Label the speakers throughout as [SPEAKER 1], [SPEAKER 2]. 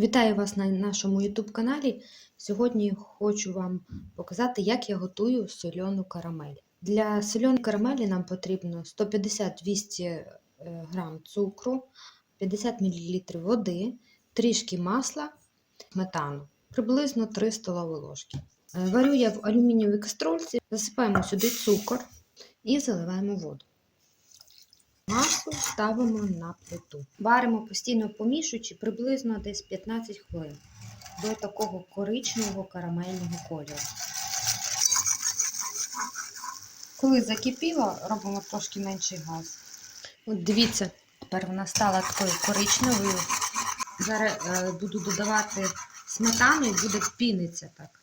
[SPEAKER 1] Вітаю вас на нашому YouTube каналі. Сьогодні хочу вам показати, як я готую соляну карамель. Для соляної карамелі нам потрібно 150-200 г цукру, 50 мл води, трішки масла, сметану, приблизно 3 столові ложки. Е, Варю я в алюмінієвій каструльці, засипаємо сюди цукор і заливаємо воду. Масло ставимо на плиту. Варимо постійно помішуючи приблизно десь 15 хвилин до такого коричневого карамельного кольору. Коли закипіло, робимо трошки менший газ. От дивіться, тепер вона стала такою коричневою. Зараз е, буду додавати сметану і буде піниться так.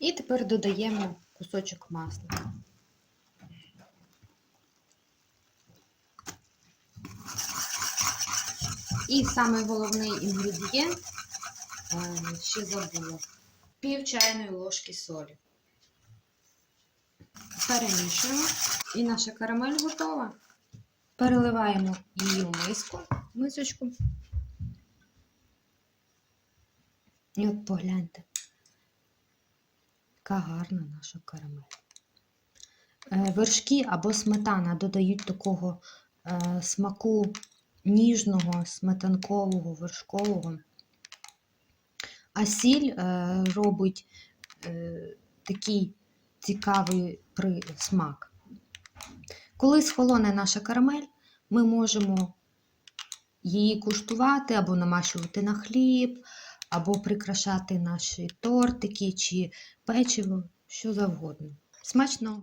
[SPEAKER 1] І тепер додаємо кусочок масла. І самий головний інгредієнт, е, ще забула, пів чайної ложки солі. Перемішуємо. І наша карамель готова. Переливаємо її в миску, мисочку. І от погляньте. Яка гарна наша карамель. Е, Вершки або сметана додають такого е, смаку ніжного, сметанкового, вершкового. А сіль е, робить такий цікавий присмак. Коли схолоне наша карамель, ми можемо її куштувати або намащувати на хліб, або прикрашати наші тортики чи печиво, що завгодно. Смачного!